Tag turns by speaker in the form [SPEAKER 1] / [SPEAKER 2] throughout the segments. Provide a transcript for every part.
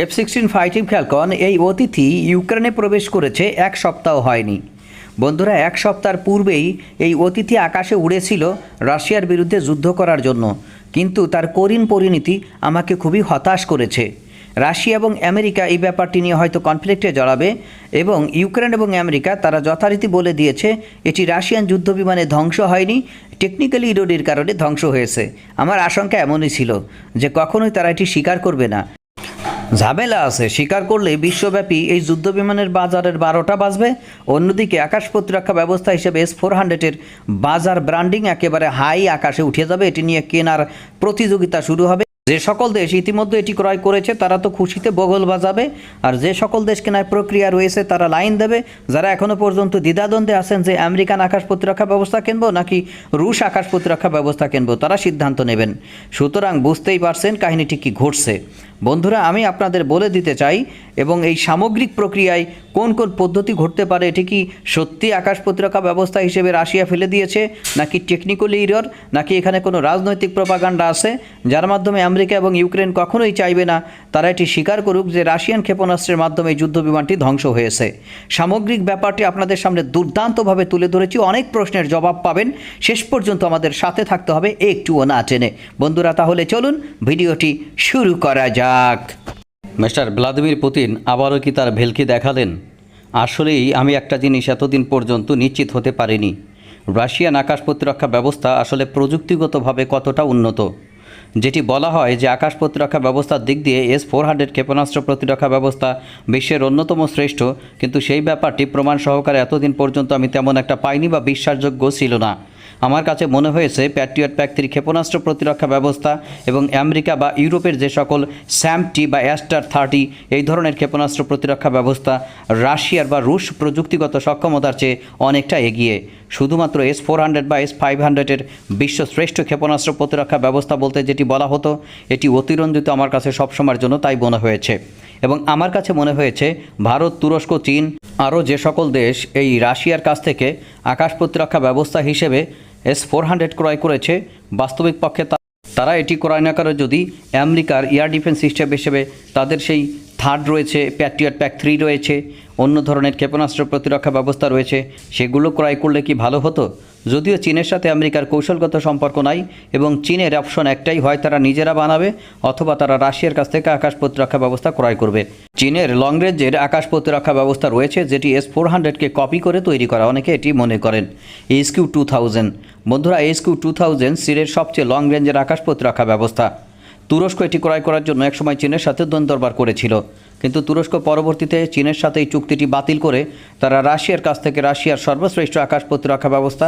[SPEAKER 1] F sixteen fighting falcon এই অতিথি ইউক্রেনে প্রবেশ করেছে এক সপ্তাহ হয়নি। বন্ধুরা, এক সপ্তাহ পূর্বেই এই অতিথি আকাশে উড়েছিল রাশিয়ার বিরুদ্ধে যুদ্ধ করার জন্য। কিন্তু তার করিন পরিণতি আমাকে খুবই হতাশ করেছে। রাশিয়া এবং আমেরিকা এই ব্যাপারটি নিয়ে হয়তো কনফ্লিক্টে জড়াবে এবং ইউক্রেন এবং আমেরিকা তারা যথারীতি বলে দিয়েছে, এটি রাশিয়ান যুদ্ধ বিমানে ধ্বংস হয়নি টেকনিক্যালি ইরোডির কারণে ধ্বংস হয়েছে। আমার আশঙ্কা এমনই ছিল যে কখনোই তারা এটি স্বীকার করবে না। ঝামেলা আছে স্বীকার করলে বিশ্বব্যাপী এই যুদ্ধ বিমানের বাজারের বারোটা বাজবে। অন্যদিকে আকাশ প্রতিরক্ষা ব্যবস্থা হিসেবে এস ফোর হান্ড্রেডের বাজার ব্র্যান্ডিং একেবারে হাই আকাশে উঠে যাবে, এটি নিয়ে কেনার প্রতিযোগিতা শুরু হবে। যে সকল দেশ ইতিমধ্যে এটি ক্রয় করেছে, তারা তো খুশিতে বগল বাজাবে, আর যে সকল দেশ কেনার প্রক্রিয়া রয়েছে, তারা লাইন দেবে। যারা এখনও পর্যন্ত দ্বিধাদ্বন্দ্বে আছেন যে আমেরিকান আকাশ প্রতিরক্ষা ব্যবস্থা কিনবো, নাকি রুশ আকাশ প্রতিরক্ষা ব্যবস্থা কিনবো, তারা সিদ্ধান্ত নেবেন। সুতরাং বুঝতেই পারছেন কাহিনীটি কি ঘটছে। বন্ধুরা, আমি আপনাদের বলে দিতে চাই, এবং এই সামগ্রিক প্রক্রিয়ায় কোন কোন পদ্ধতি ঘটতে পারে, এটি কি সত্যি আকাশ প্রতিরক্ষা ব্যবস্থা হিসেবে রাশিয়া ফেলে দিয়েছে, নাকি টেকনিক্যালি ইরর নাকি এখানে কোনো রাজনৈতিক প্রপাগান্ডা আছে, যার মাধ্যমে আমেরিকা এবং ইউক্রেন কখনোই চাইবে না, তারা এটি স্বীকার করুক যে রাশিয়ান ক্ষেপণাস্ত্রের মাধ্যমে এই যুদ্ধ বিমানটি ধ্বংস হয়েছে। সামগ্রিক ব্যাপারটি আপনাদের সামনে দুর্দান্তভাবে তুলে ধরেছি, অনেক প্রশ্নের জবাব পাবেন, শেষ পর্যন্ত আমাদের সাথে থাকতে হবে, একটুও না টেনে। বন্ধুরা, তাহলে চলুন ভিডিওটি শুরু করা যাক মিস্টার ভ্লাদিমির পুতিন আবারও কি তার ভেলকি দেখালেন? আসলেই আমি একটা জিনিস এতদিন পর্যন্ত নিশ্চিত হতে পারিনি। রাশিয়ান আকাশ প্রতিরক্ষা ব্যবস্থা আসলে প্রযুক্তিগতভাবে কতটা উন্নত? যেটি বলা হয় যে আকাশ প্রতিরক্ষা ব্যবস্থার দিক দিয়ে এস ফোর হান্ড্রেড ক্ষেপণাস্ত্র প্রতিরক্ষা ব্যবস্থা বিশ্বের অন্যতম শ্রেষ্ঠ, কিন্তু সেই ব্যাপারটি প্রমাণ সহকারে এতদিন পর্যন্ত আমি তেমন একটা পাইনি বা বিশ্বাসযোগ্য ছিল না। আমার কাছে মনে হয়েছে প্যাট্রিয়ট প্যাক থ্রি ক্ষেপণাস্ত্র প্রতিরক্ষা ব্যবস্থা এবং আমেরিকা বা ইউরোপের যে সকল স্যামটি বা অ্যাস্টার থার্টি এই ধরনের ক্ষেপণাস্ত্র প্রতিরক্ষা ব্যবস্থা রাশিয়ার বা রুশ প্রযুক্তিগত সক্ষমতার চেয়ে অনেকটা এগিয়ে। শুধুমাত্র এস ফোর হান্ড্রেড বা এস ফাইভ হান্ড্রেডের বিশ্ব শ্রেষ্ঠ ক্ষেপণাস্ত্র প্রতিরক্ষা ব্যবস্থা বলতে যেটি বলা হতো, এটি অতিরঞ্জিত আমার কাছে সবসময়ের জন্য তাই মনে হয়েছে। এবং আমার কাছে মনে হয়েছে, ভারত, তুরস্ক, চীন আরও যে সকল দেশ এই রাশিয়ার কাছ থেকে আকাশ প্রতিরক্ষা ব্যবস্থা হিসেবে এস ফোর হান্ড্রেড ক্রয় করেছে, বাস্তবিক পক্ষে তারা এটি ক্রয় না করে যদি আমেরিকার এয়ার ডিফেন্স সিস্টেম হিসেবে তাদের সেই থার্ড রয়েছে প্যাট্রিয়ট প্যাক থ্রি রয়েছে, অন্য ধরনের ক্ষেপণাস্ত্র প্রতিরক্ষা ব্যবস্থা রয়েছে, সেগুলো ক্রয় করলে কি ভালো হতো? যদিও চীনের সাথে আমেরিকার কৌশলগত সম্পর্ক নাই এবং চীনের অপশন একটাই হয় তারা নিজেরা বানাবে অথবা তারা রাশিয়ার কাছ থেকে আকাশ প্রতিরক্ষা ব্যবস্থা ক্রয় করবে। চীনের লং রেঞ্জের আকাশ প্রতিরক্ষা ব্যবস্থা রয়েছে যেটি এস ফোর হান্ড্রেডকে কপি করে তৈরি করা, অনেকে এটি মনে করেন। এইচ কিউ টু থাউজেন্ড বন্ধুরা এইচ কিউ টু থাউজেন্ড চীনের সবচেয়ে লং রেঞ্জের আকাশ প্রতিরক্ষা ব্যবস্থা। তুরস্ক এটি ক্রয় করার জন্য একসময় চীনের সাথে দ্বন্দ্বরবার করেছিল। কিন্তু তুরস্ক পরবর্তীতে চীনের সাথে এই চুক্তিটি বাতিল করে তারা রাশিয়ার কাছ থেকে রাশিয়ার সর্বশ্রেষ্ঠ আকাশ প্রতিরক্ষা ব্যবস্থা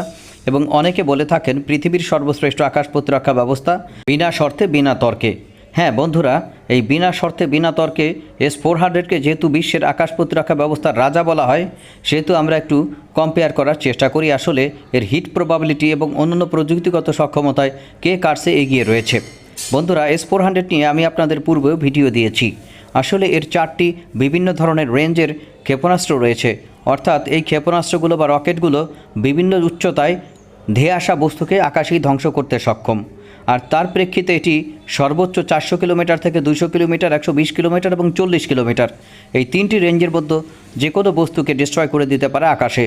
[SPEAKER 1] এবং অনেকে বলে থাকেন পৃথিবীর সর্বশ্রেষ্ঠ আকাশ প্রতিরক্ষা ব্যবস্থা বিনা শর্তে, বিনা তর্কে। হ্যাঁ বন্ধুরা, এই বিনা শর্তে, বিনা তর্কে এস ফোর হান্ড্রেডকে যেহেতু বিশ্বের আকাশ প্রতিরক্ষা ব্যবস্থার রাজা বলা হয়, সেহেতু আমরা একটু কম্পেয়ার করার চেষ্টা করি আসলে এর হিট প্রবাবিলিটি এবং অন্যান্য প্রযুক্তিগত সক্ষমতায় কে কারসে এগিয়ে রয়েছে। বন্ধুরা এস ফোর হান্ড্রেড নিয়ে আমি আপনাদের পূর্বেও ভিডিও দিয়েছি। আসলে এর চারটি বিভিন্ন ধরনের রেঞ্জের ক্ষেপণাস্ত্র রয়েছে। অর্থাৎ এই ক্ষেপণাস্ত্রগুলো বা রকেটগুলো বিভিন্ন উচ্চতায় ধেয়ে আসা বস্তুকে আকাশেই ধ্বংস করতে সক্ষম। আর তার প্রেক্ষিতে এটি সর্বোচ্চ চারশো কিলোমিটার থেকে দুশো কিলোমিটার, একশো বিশ কিলোমিটার এবং চল্লিশ কিলোমিটার। এই তিনটি রেঞ্জের মধ্যে যে কোনো বস্তুকে ডিস্ট্রয় করে দিতে পারে আকাশে।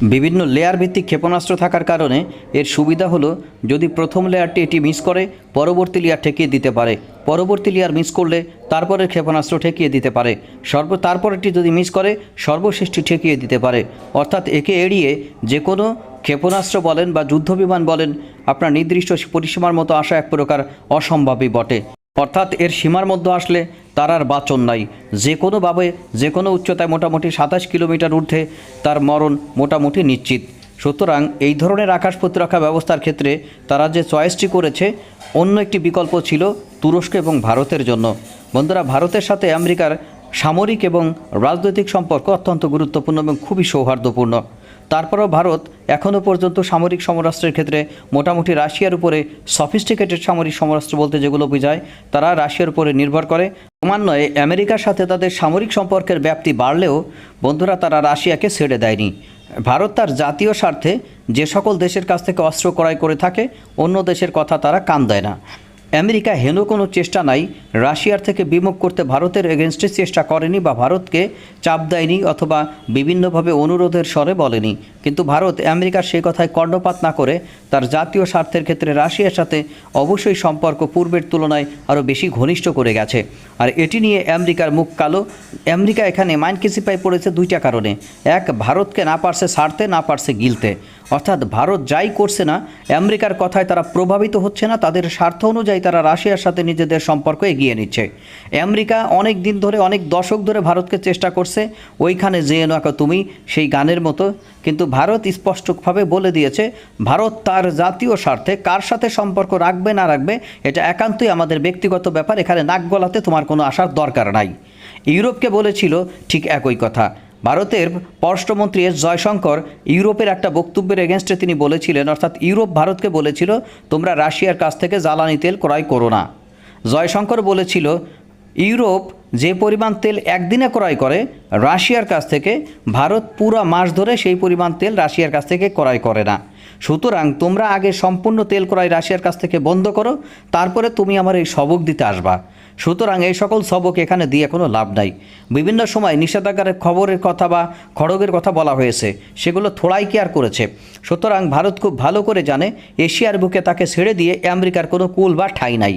[SPEAKER 1] বিভিন্ন লেয়ার ভিত্তিক ক্ষেপণাস্ত্র থাকার কারণে এর সুবিধা হলো যদি প্রথম লেয়ারটি এটি মিস করে, পরবর্তী লেয়ার ঠেকিয়ে দিতে পারে। পরবর্তী লেয়ার মিস করলে তারপরের ক্ষেপণাস্ত্র ঠেকিয়ে দিতে পারে। সর্ব তারপরেরটি যদি মিস করে, সর্বশেষটি ঠেকিয়ে দিতে পারে। অর্থাৎ একে এড়িয়ে যে কোনো ক্ষেপণাস্ত্র বলেন বা যুদ্ধবিমান বলেন, আপনার নির্দিষ্ট পরিসীমার মতো আসা এক প্রকার অসম্ভবই বটে। অর্থাৎ এর সীমার মধ্যে আসলে তার আর বাচন নাই। যে কোনোভাবে যে কোনো উচ্চতায় মোটামুটি সাতাশ কিলোমিটার ঊর্ধ্বে তার মরণ মোটামুটি নিশ্চিত। সুতরাং এই ধরনের আকাশ প্রতিরক্ষা ব্যবস্থার ক্ষেত্রে তারা যে চয়েসটি করেছে, অন্য একটি বিকল্প ছিল তুরস্ক এবং ভারতের জন্য। বন্ধুরা, ভারতের সাথে আমেরিকার সামরিক এবং রাজনৈতিক সম্পর্ক অত্যন্ত গুরুত্বপূর্ণ এবং খুবই সৌহার্দ্যপূর্ণ। তারপরেও ভারত এখনও পর্যন্ত সামরিক সমরাস্ত্রের ক্ষেত্রে মোটামুটি রাশিয়ার উপরে সফিস্টিকেটেড সামরিক সমরাস্ত্র বলতে যেগুলো বোঝায়, তারা রাশিয়ার উপরে নির্ভর করে। ক্রমান্বয়ে আমেরিকার সাথে তাদের সামরিক সম্পর্কের ব্যাপ্তি বাড়লেও, বন্ধুরা, তারা রাশিয়াকে ছেড়ে দেয়নি। ভারত তার জাতীয় স্বার্থে যে সকল দেশের কাছ থেকে অস্ত্র ক্রয় করে থাকে, অন্য দেশের কথা তারা কান দেয় না। আমেরিকা হেন কোনো চেষ্টা নাই, রাশিয়ার থেকে বিমুখ করতে ভারতের এগেনস্টে চেষ্টা করেনি বা ভারতকে চাপ দেয়নি অথবা বিভিন্নভাবে অনুরোধের স্বরে বলেনি। কিন্তু ভারত আমেরিকার সেই কথায় কর্ণপাত না করে তার জাতীয় স্বার্থের ক্ষেত্রে রাশিয়ার সাথে অবশ্যই সম্পর্ক পূর্বের তুলনায় আরও বেশি ঘনিষ্ঠ করে গেছে। আর এটি নিয়ে আমেরিকার মুখ কালো। আমেরিকা এখানে মাইন্ড কিসিপাই পড়েছে দুইটা কারণে। এক, ভারতকে না পারছে ছাড়তে, না পারছে গিলতে। অর্থাৎ ভারত যাই করছে না, আমেরিকার কথায় তারা প্রভাবিত হচ্ছে না, তাদের স্বার্থ অনুযায়ী তারা রাশিয়ার সাথে নিজেদের সম্পর্ক এগিয়ে নিচ্ছে। আমেরিকা অনেক দিন ধরে, অনেক দশক ধরে ভারতকে চেষ্টা করছে, ওইখানে যেয়ে নাকা তুমি, সেই গানের মতো। কিন্তু ভারত স্পষ্টভাবে বলে দিয়েছে, ভারত তার জাতীয় স্বার্থে কার সাথে সম্পর্ক রাখবে, না রাখবে, এটা একান্তই আমাদের ব্যক্তিগত ব্যাপার, এখানে নাক গলাতে তোমার কোনো আসার দরকার নাই। ইউরোপকে বলেছিল, ঠিক একই কথা ভারতের পররাষ্ট্রমন্ত্রী এস জয়শঙ্কর ইউরোপের একটা বক্তব্যের এগেনস্টে তিনি বলেছিলেন, অর্থাৎ ইউরোপ ভারতকে বলেছিল, তোমরা রাশিয়ার কাছ থেকে জ্বালানি তেল ক্রয় করো না। জয়শঙ্কর বলেছিল, ইউরোপ যে পরিমাণ তেল একদিনে ক্রয় করে, রাশিয়ার কাছ থেকে, ভারত পুরো মাস ধরে সেই পরিমাণ তেল রাশিয়ার কাছ থেকে ক্রয় করে না। সুতরাং তোমরা আগে সম্পূর্ণ তেল ক্রয় রাশিয়ার কাছ থেকে বন্ধ করো, তারপরে তুমি আমার এই সবক দিতে আসবা। সুতরাং এই সকল সবক এখানে দিয়ে কোনো লাভ নাই। বিভিন্ন সময় নিষেধাজ্ঞার খবরের কথা বা খড়গের কথা বলা হয়েছে, সেগুলো থোড়াই কেয়ার করেছে? সুতরাং ভারত খুব ভালো করে জানে, এশিয়ার বুকে তাকে ছেড়ে দিয়ে আমেরিকার কোনো কুল বা ঠাই নাই।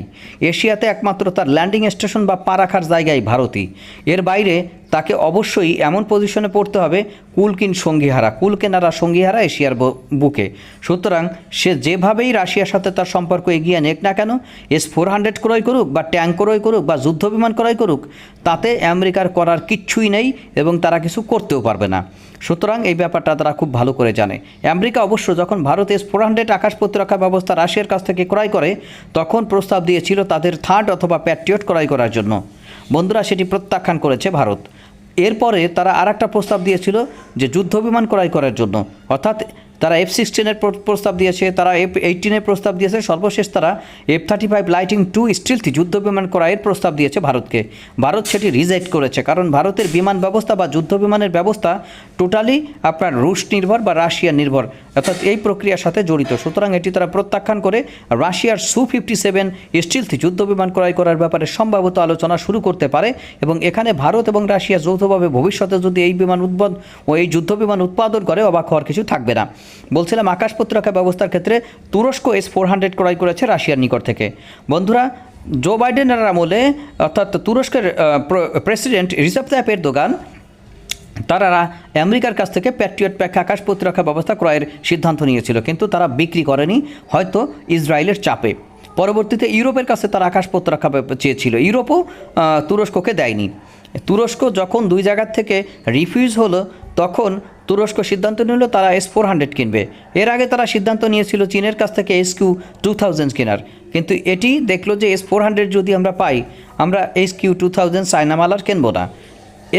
[SPEAKER 1] এশিয়াতে একমাত্র তার ল্যান্ডিং স্টেশন বা পা রাখার জায়গায় ভারতই। এর বাইরে তাকে অবশ্যই এমন পজিশনে পড়তে হবে, কুলকিন সঙ্গীহারা। কুলকেনারা সঙ্গীহারা এশিয়ার বুকে। সুতরাং সে যেভাবেই রাশিয়ার সাথে তার সম্পর্ক এগিয়ে নেক না কেন, এস ফোর হান্ড্রেড ক্রয় করুক বা ট্যাঙ্ক ক্রয় করুক বা যুদ্ধ বিমান ক্রয় করুক, তাতে আমেরিকার করার কিচ্ছুই নেই এবং তারা কিছু করতেও পারবে না। সুতরাং এই ব্যাপারটা তারা খুব ভালো করে জানে। আমেরিকা অবশ্য যখন ভারত এস ফোর হান্ড্রেড আকাশ প্রতিরক্ষা ব্যবস্থা রাশিয়ার কাছ থেকে ক্রয় করে, তখন প্রস্তাব দিয়েছিল তাদের থার্ড অথবা প্যাট্রিয়ট ক্রয় করার জন্য। বন্ধুরা সেটি প্রত্যাখ্যান করেছে ভারত। এরপরে তারা আর একটা প্রস্তাব দিয়েছিল যে যুদ্ধ বিমান ক্রয় করার জন্য। অর্থাৎ তারা এফ সিক্সটিনের প্রস্তাব দিয়েছে, তারা এফ এইটিনের প্রস্তাব দিয়েছে, সর্বশেষ তারা F thirty five lightning two stealthy যুদ্ধ বিমান ক্রয়ের প্রস্তাব দিয়েছে ভারতকে। ভারত সেটি রিজেক্ট করেছে, কারণ ভারতের বিমান ব্যবস্থা বা যুদ্ধ বিমানের ব্যবস্থা টোটালি আপনার রুশ নির্ভর বা রাশিয়া নির্ভর, অর্থাৎ এই প্রক্রিয়ার সাথে জড়িত। সুতরাং এটি তারা প্রত্যাখ্যান করে রাশিয়ার সু ফিফটি সেভেন স্টিলথি যুদ্ধ বিমান ক্রয় করার ব্যাপারে সম্ভাবত আলোচনা শুরু করতে পারে এবং এখানে ভারত এবং রাশিয়া যৌথভাবে ভবিষ্যতে যদি এই বিমান উৎপাদন ও এই যুদ্ধ বিমান উৎপাদন করে, অবাক হওয়ার কিছু থাকবে না। বলছিলাম আকাশ প্রতিরক্ষা ব্যবস্থার ক্ষেত্রে তুরস্ক এস ফোর হান্ড্রেড ক্রয় করেছে রাশিয়ার নিকট থেকে। বন্ধুরা জো বাইডেনের আমলে, অর্থাৎ তুরস্কের প্রেসিডেন্ট রিসেপ তাইপের দোকান তারা আমেরিকার কাছ থেকে প্যাট্রিয়ট প্যাক আকাশ প্রতিরক্ষা ব্যবস্থা ক্রয়ের সিদ্ধান্ত নিয়েছিল, কিন্তু তারা বিক্রি করেনি, হয়তো ইসরায়েলের চাপে। পরবর্তীতে ইউরোপের কাছে তারা আকাশ প্রতিরক্ষা চেয়েছিল, ইউরোপও তুরস্ককে দেয়নি। তুরস্ক যখন দুই জায়গার থেকে রিফিউজ হলো, তখন তুরস্ক সিদ্ধান্ত নিল তারা এস ফোর হান্ড্রেড কিনবে। এর আগে তারা সিদ্ধান্ত নিয়েছিল চীনের কাছ থেকে এস কিউ টু থাউজেন্ড কেনার। কিন্তু এটি দেখল যে এস ফোর হান্ড্রেড যদি আমরা পাই, আমরা এস কিউ টু থাউজেন্ড চায়নামালার কিনবো না।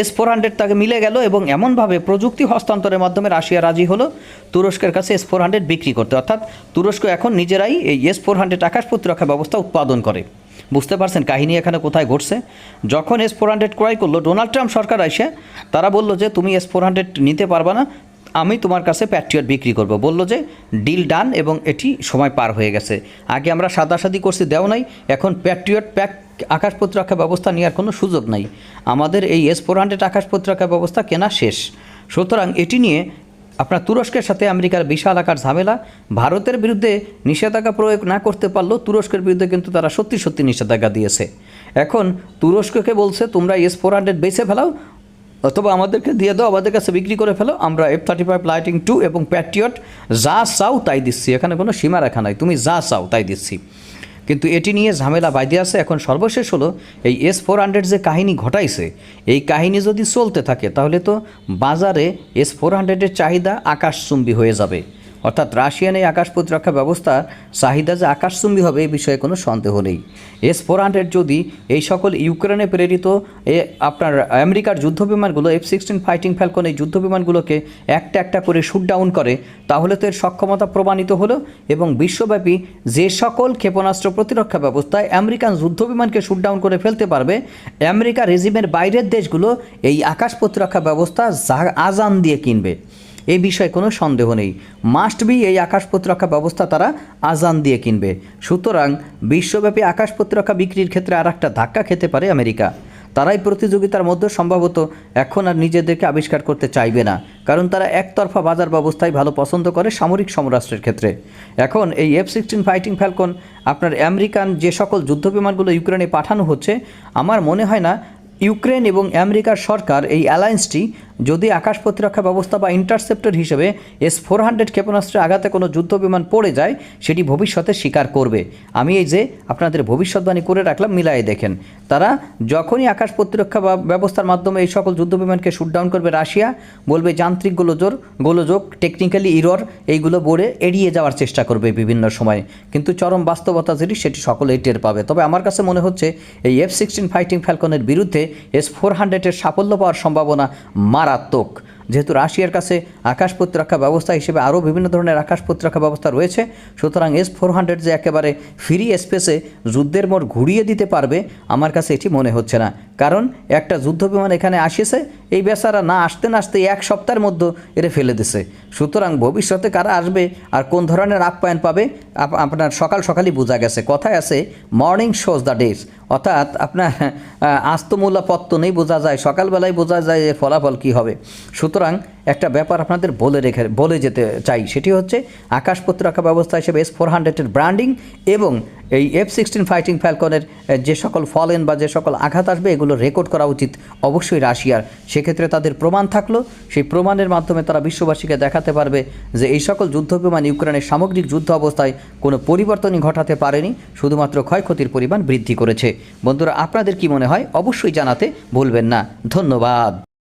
[SPEAKER 1] এস ফোর হান্ড্রেড তাকে মিলে গেল এবং এমনভাবে প্রযুক্তি হস্তান্তরের মাধ্যমে রাশিয়া রাজি হলো, তুরস্কের কাছে এস ফোর হান্ড্রেড বিক্রি করতে। অর্থাৎ তুরস্ক এখন নিজেরাই এই এস ফোর হান্ড্রেড আকাশ প্রতিরক্ষা ব্যবস্থা উৎপাদন করে। বুঝতে পারছেন কাহিনী এখানে কোথায় ঘটছে? যখন এস ফোর হান্ড্রেড ক্রয় করল ডোনাল্ড ট্রাম্প সরকার এসে তারা বলল যে, তুমি এস ফোর হান্ড্রেড নিতে পারবে না, আমি তোমার কাছে প্যাট্রিয়ট বিক্রি করব। বলল যে ডিল ডান এবং এটি সময় পার হয়ে গেছে। আগে আমরা সাদাসাদি করছি, দেও নাই। এখন প্যাট্রিয়ট প্যাক আকাশ প্রতিরক্ষা ব্যবস্থা নেওয়ার কোনো সুযোগ নাই। আমাদের এই এস ফোর হান্ড্রেড আকাশ প্রতিরক্ষা ব্যবস্থা কেনা শেষ। সুতরাং এটি নিয়ে আপনার তুরস্কের সাথে আমেরিকার বিশাল আকার ঝামেলা, ভারতের বিরুদ্ধে নিষেধাজ্ঞা প্রয়োগ না করতে পারলেও তুরস্কের বিরুদ্ধে কিন্তু তারা সত্যি সত্যি নিষেধাজ্ঞা দিয়েছে। এখন তুরস্ককে বলছে, তোমরা এস ফোর হান্ড্রেড বেছে ফেলাও, অথবা আমাদেরকে দিয়ে দাও, আমাদের কাছে বিক্রি করে ফেলো আমরা F thirty five lightning two এবং প্যাট্রিয়ট যা চাও তাই দিচ্ছি, এখানে কোনো সীমা রাখা নাই, তুমি যা চাও তাই দিচ্ছি। কিন্তু এটি নিয়ে ঝামেলা বাইদে আছে। এখন সর্বশেষ হলো এই এস ফোর হান্ড্রেড যে কাহিনী ঘটাইছে, এই কাহিনী যদি চলতে থাকে, তাহলে তো বাজারে এস ফোর হান্ড্রেডের চাহিদা আকাশচুম্বী হয়ে যাবে। অর্থাৎ রাশিয়ান এই আকাশ প্রতিরক্ষা ব্যবস্থার চাহিদা যে আকাশচুম্বী হবে এই বিষয়ে কোনো সন্দেহ নেই। এস ফোর যদি এই সকল ইউক্রেনে প্রেরিত এ আপনার আমেরিকার যুদ্ধ বিমানগুলো এফ সিক্সটিন ফাইটিং ফ্যালকন এই যুদ্ধ বিমানগুলোকে একটা একটা করে শুট ডাউন করে, তাহলে তো এর সক্ষমতা প্রমাণিত হলো এবং বিশ্বব্যাপী যে সকল ক্ষেপণাস্ত্র প্রতিরক্ষা ব্যবস্থায় আমেরিকান যুদ্ধ বিমানকে শুট ডাউন করে ফেলতে পারবে, আমেরিকা রেজিমের বাইরের দেশগুলো এই আকাশ প্রতিরক্ষা ব্যবস্থা আজান দিয়ে কিনবে। এই বিষয়ে কোনো সন্দেহ নেই। মাস্ট বি এই আকাশ প্রতিরক্ষা ব্যবস্থা তারা আজান দিয়ে কিনবে। সুতরাং বিশ্বব্যাপী আকাশ প্রতিরক্ষা বিক্রির ক্ষেত্রে আর একটা ধাক্কা খেতে পারে আমেরিকা। তারাই প্রতিযোগিতার মধ্যে সম্ভবত এখন আর নিজেদেরকে আবিষ্কার করতে চাইবে না, কারণ তারা একতরফা বাজার ব্যবস্থায় ভালো পছন্দ করে সামরিক সমরাষ্ট্রের ক্ষেত্রে। এখন এই এফ সিক্সটিন ফাইটিং ফ্যালকন আপনার আমেরিকান যে সকল যুদ্ধবিমানগুলো ইউক্রেনে পাঠানো হচ্ছে, আমার মনে হয় না, ইউক্রেন এবং আমেরিকার সরকার এই অ্যালায়েন্সটি যদি আকাশ প্রতিরক্ষা ব্যবস্থা বা ইন্টারসেপ্টর হিসেবে এস ফোর হান্ড্রেড ক্ষেপণাস্ত্রের আঘাতে কোনো যুদ্ধবিমান পড়ে যায়, সেটি ভবিষ্যতে স্বীকার করবে। আমি এই যে আপনাদের ভবিষ্যৎবাণী করে রাখলাম মিলাই দেখেন। তারা যখনই আকাশ প্রতিরক্ষা ব্যবস্থার মাধ্যমে এই সকল যুদ্ধ যুদ্ধবিমানকে শুটডাউন করবে রাশিয়া, বলবে যান্ত্রিক গোলযোগ গোলযোগ টেকনিক্যালি ইরর এইগুলো বলে এড়িয়ে যাওয়ার চেষ্টা করবে বিভিন্ন সময়। কিন্তু চরম বাস্তবতা যেটি, সেটি সকলেই টের পাবে। তবে আমার কাছে মনে হচ্ছে, এই এফ সিক্সটিন ফাইটিং ফ্যালকনের বিরুদ্ধে এস ফোর হান্ড্রেডের সাফল্য পাওয়ার সম্ভাবনা মারাত্মক। যেহেতু রাশিয়ার কাছে আকাশ প্রতিরক্ষা ব্যবস্থা হিসেবে আরও বিভিন্ন ধরনের আকাশ প্রতিরক্ষা ব্যবস্থা রয়েছে, সুতরাং এস ফোর হান্ড্রেড যে একেবারে ফ্রি স্পেসে যুদ্ধের মোড় ঘুরিয়ে দিতে পারবে, আমার কাছে এটি মনে হচ্ছে না। কারণ একটা যুদ্ধ বিমান এখানে আসিছে এই বেচারা না আসতে না আসতে এক সপ্তাহের মধ্যে এরে ফেলে দিছে। সুতরাং ভবিষ্যতে কারা আসবে আর কোন ধরনের আপ্যায়ন পাবে, আপ- আপনার সকাল সকালই বোঝা গেছে। কথায় আছে মর্নিং শোজ দ্য ডেজ অর্থাৎ আপনার আস্তমূলা পত্ত নেই বোঝা যায়, সকালবেলায় বোঝা যায় এর ফলাফল কী হবে। সুতরাং একটা ব্যাপার আপনাদের বলে রেখে, বলে যেতে চাই, সেটি হচ্ছে আকাশ প্রতিরক্ষা ব্যবস্থা হিসেবে এস ফোর হান্ড্রেডের ব্র্যান্ডিং এবং এই এফ সিক্সটিন ফাইটিং ফ্যালকনের যে সকল ফলেন বা যে সকল আঘাত আসবে, এগুলো রেকর্ড করা উচিত অবশ্যই রাশিয়ার। সেক্ষেত্রে তাদের প্রমাণ থাকল। সেই প্রমাণের মাধ্যমে তারা বিশ্ববাসীকে দেখাতে পারবে যে এই সকল যুদ্ধ যুদ্ধবিমান ইউক্রেনের সামগ্রিক যুদ্ধ অবস্থায় কোনো পরিবর্তনই ঘটাতে পারেনি, শুধুমাত্র ক্ষয়ক্ষতির পরিমাণ বৃদ্ধি করেছে। বন্ধুরা, আপনাদের কি মনে হয়? অবশ্যই জানাতে ভুলবেন না। ধন্যবাদ।